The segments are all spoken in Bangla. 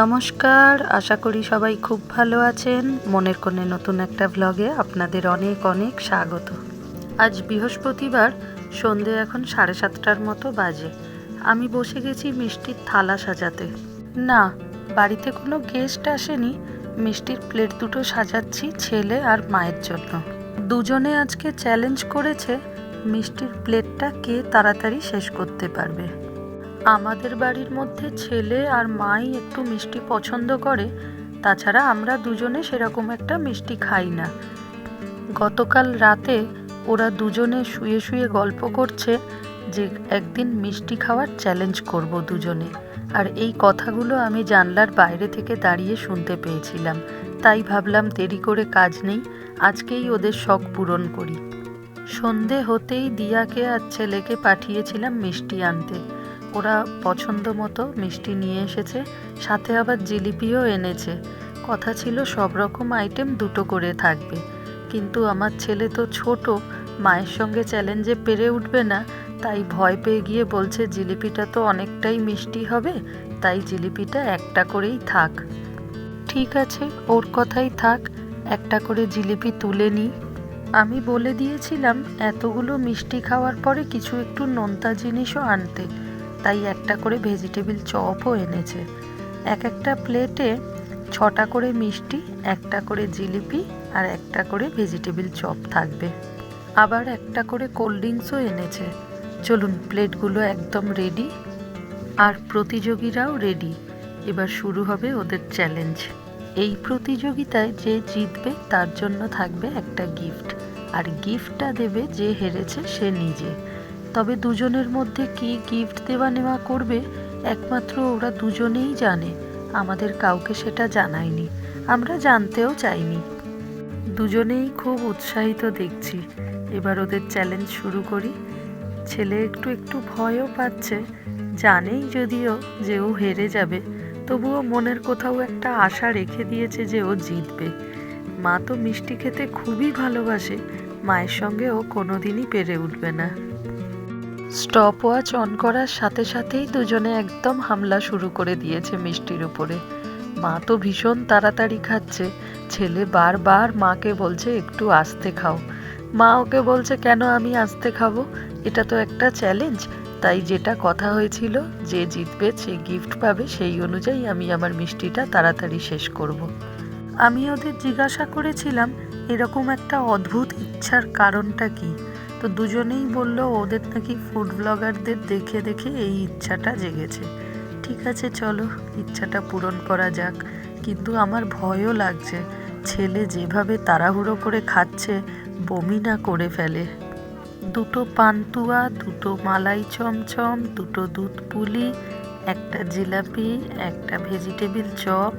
নমস্কার, আশা করি সবাই খুব ভালো আছেন। মনের কোণে নতুন একটা ভ্লগে আপনাদের অনেক অনেক স্বাগত। আজ বৃহস্পতিবার, সন্ধে এখন সাড়ে সাতটার মতো বাজে। আমি বসে গেছি মিষ্টির থালা সাজাতে। না, বাড়িতে কোনো গেস্ট আসেনি। মিষ্টির প্লেট দুটো সাজাচ্ছি ছেলে আর মায়ের জন্য। দুজনে আজকে চ্যালেঞ্জ করেছে, মিষ্টির প্লেটটা কে তাড়াতাড়ি শেষ করতে পারবে। আমাদের বাড়ির মধ্যে ছেলে আর মাই একটু মিষ্টি পছন্দ করে, তাছাড়া আমরা দুজনে সেরকম একটা মিষ্টি খাই না। গতকাল রাতে ওরা দুজনে শুয়ে শুয়ে গল্প করছে যে একদিন মিষ্টি খাওয়ার চ্যালেঞ্জ করব দুজনে। আর এই কথাগুলো আমি জানলার বাইরে থেকে দাঁড়িয়ে শুনতে পেয়েছিলাম। তাই ভাবলাম দেরি করে কাজ নেই, আজকেই ওদের শখ পূরণ করি। সন্ধে হতেই দিয়াকে আর ছেলেকে পাঠিয়েছিলাম মিষ্টি আনতে। ওরা পছন্দ মতো মিষ্টি নিয়ে এসেছে, সাথে আবার জিলিপিও এনেছে। কথা ছিল সব রকম আইটেম দুটো করে থাকবে। কিন্তু আমার ছেলে তো ছোট, মায়ের সঙ্গে চ্যালেঞ্জে পেরে উঠবে না, তাই ভয় পেয়ে গিয়ে বলছে, জিলিপিটা তো অনেকটাই মিষ্টি হবে, তাই জিলিপিটা একটা করেই থাক। ঠিক আছে, ওর কথাই থাক, একটা করে জিলিপি তুলে নিই আমি বলে দিয়েছিলাম, এতগুলো মিষ্টি খাওয়ার পরে কিছু একটু নোনতা জিনিসও আনতে। তাই একটা করে ভেজিটেবিল চপও এনেছে। এক একটা প্লেটে ছটা করে মিষ্টি, একটা করে জিলিপি আর একটা করে ভেজিটেবিল চপ থাকবে। আবার একটা করে কোল্ড ড্রিঙ্কসও এনেছে। চলুন প্লেটগুলো একদম রেডি। আর প্রতিযোগীরাও রেডি। এবার শুরু হবে ওদের চ্যালেঞ্জ। এই প্রতিযোগিতায় যে জিতবে তার জন্য থাকবে একটা গিফট। আর গিফটটা দেবে যে হেরেছে সে নিজে। তবে দুজনের মধ্যে কি গিফট দেওয়া নেওয়া করবে, একমাত্র ওরা দুজনেই জানে। আমাদের কাউকে সেটা জানায়নি। আমরা জানতেও চাইনি। দুজনেই খুব উৎসাহিত দেখছি। এবার ওদের চ্যালেঞ্জ শুরু করি। ছেলে একটু একটু ভয়ও পাচ্ছে। জানেই যদিও যে ও হেরে যাবে, তবুও মনের কোথাও একটা আশা রেখে দিয়েছে যে ও জিতবে। মা তো মিষ্টি খেতে খুবই ভালোবাসে। মায়ের সঙ্গে ও কোনোদিনই পেরে উঠবে না। স্টপ ওয়াচ অন করার সাথে সাথেই দুজনে একদম হামলা শুরু করে দিয়েছে মিষ্টির উপরে। মা তো ভীষণ তাড়াতাড়ি খাচ্ছে। ছেলে বারবার মাকে বলছে, একটু আস্তে খাও। মা ওকে বলছে, কেন আমি আস্তে খাব? এটা তো একটা চ্যালেঞ্জ তাই যেটা কথা হয়েছিল, যে জিতবে, সে গিফট পাবে, সেই অনুযায়ী আমি আমার মিষ্টিটা তাড়াতাড়ি শেষ করব। আমি ওদের জিজ্ঞাসা করেছিলাম, এরকম একটা অদ্ভুত ইচ্ছার কারণটা কি? তো দুজনেই বলল, ওদের নাকি ফুড ব্লগারদের দেখে দেখে এই ইচ্ছাটা জেগেছে। ঠিক আছে, চলো, ইচ্ছাটা পূরণ করা যাক। কিন্তু আমার ভয়ও লাগছে, ছেলে যেভাবে তাড়াহুড়ো করে খাচ্ছে, বমি না করে ফেলে। দুটো পান্তুয়া, দুটো মালাই চমচম, দুটো দুধ পুলি, একটা জিলাপি, একটা ভেজিটেবিল চপ।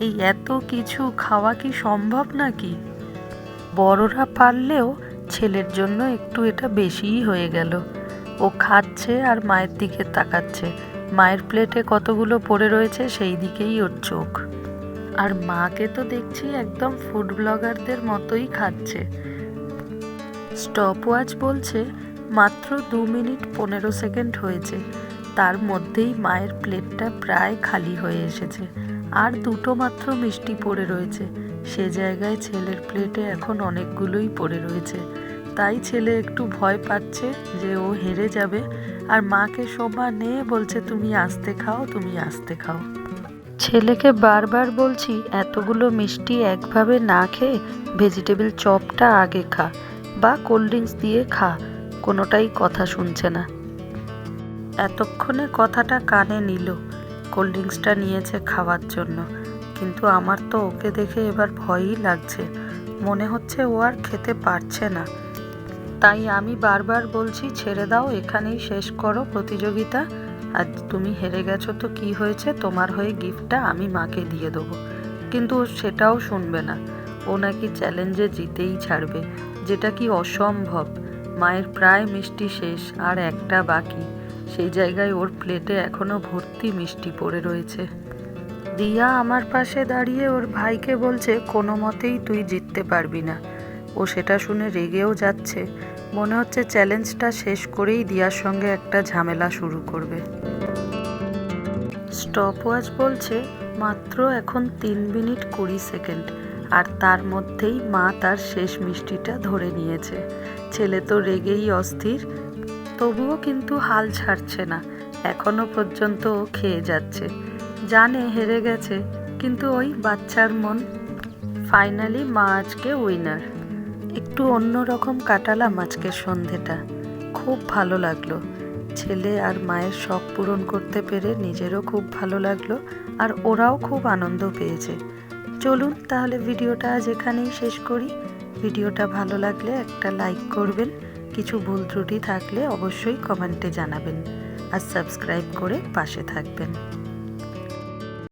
এই এত কিছু খাওয়া কি সম্ভব নাকি? বড়রা পারলেও ছেলের জন্য একটু এটা বেশিই হয়ে গেল। ও খাচ্ছে আর মায়ের দিকে তাকাচ্ছে। মায়ের প্লেটে কতগুলো পড়ে রয়েছে সেই দিকেই ওর চোখ। আর মাকে তো দেখছি একদম ফুড ব্লগারদের মতোই খাচ্ছে। স্টপ ওয়াচ বলছে, মাত্র দু মিনিট পনেরো সেকেন্ড হয়েছে। তার মধ্যেই মায়ের প্লেটটা প্রায় খালি হয়ে এসেছে। আর দুটো মাত্র মিষ্টি পড়ে রয়েছে। সে জায়গায় ছেলের প্লেটে এখন অনেকগুলোই পড়ে রয়েছে। তাই ছেলে একটু ভয় পাচ্ছে যে ও হেরে যাবে। আর মাকে সমানে বলছে, তুমি আস্তে খাও, তুমি আসতে খাও। ছেলেকে বারবার বলছি, এতগুলো মিষ্টি একভাবে না খেয়ে ভেজিটেবল চপটা আগে খা বা কোল্ড ড্রিঙ্কস দিয়ে খা, কোনোটাই কথা শুনছে না। এতক্ষণে কথাটা কানে নিল কোল্ড ড্রিঙ্কসটা নিয়েছে খাওয়ার জন্য। কিন্তু আমার তো ওকে দেখে এবার ভয়ই লাগছে। মনে হচ্ছে ও আর খেতে পারছে না। তাই আমি বারবার বলছি, ছেড়ে দাও, এখানেই শেষ করো প্রতিযোগিতা। আর তুমি হেরে গেছো তো কি হয়েছে? তোমার হয়ে গিফটটা আমি মাকে দিয়ে দেবো। কিন্তু সেটাও শুনবে না। ও নাকি চ্যালেঞ্জে জিতেই ছাড়বে, যেটা কি অসম্ভব। মায়ের প্রায় মিষ্টি শেষ, আর একটা বাকি। সেই জায়গায় ওর প্লেটে এখনও ভর্তি মিষ্টি পড়ে রয়েছে। দিয়া আমার পাশে দাঁড়িয়ে ওর ভাইকে বলছে, কোনো মতেই তুই জিততে পারবি না। ও সেটা শুনে রেগেও যাচ্ছে। মনে হচ্ছে চ্যালেঞ্জটা শেষ করেই দিয়ার সঙ্গে একটা ঝামেলা শুরু করবে। স্টপ ওয়াচ বলছে, মাত্র এখন তিন মিনিট কুড়ি সেকেন্ড, আর তার মধ্যেই মা তার শেষ মিষ্টিটা ধরে নিয়েছে। ছেলে তো রেগেই অস্থির, তবুও কিন্তু হাল ছাড়ছে না। এখনও পর্যন্ত ও খেয়ে যাচ্ছে। জানে হেরে গেছে, কিন্তু ওই বাচ্চার মন ফাইনালি মা আজকে উইনার একটু অন্য রকম কাটালাম আজকের সন্ধেটা। খুব ভালো লাগল। ছেলে আর মায়ের শখ পূরণ করতে পেরে নিজেরও খুব ভালো লাগল আর ওরাও খুব আনন্দ পেয়েছে। চলুন তাহলে ভিডিওটা আজ এখানেই শেষ করি। ভিডিওটা ভালো লাগলে একটা লাইক করবেন। কিছু ভুল ত্রুটি থাকলে অবশ্যই কমেন্টে জানাবেন। আর সাবস্ক্রাইব করে পাশে থাকবেন।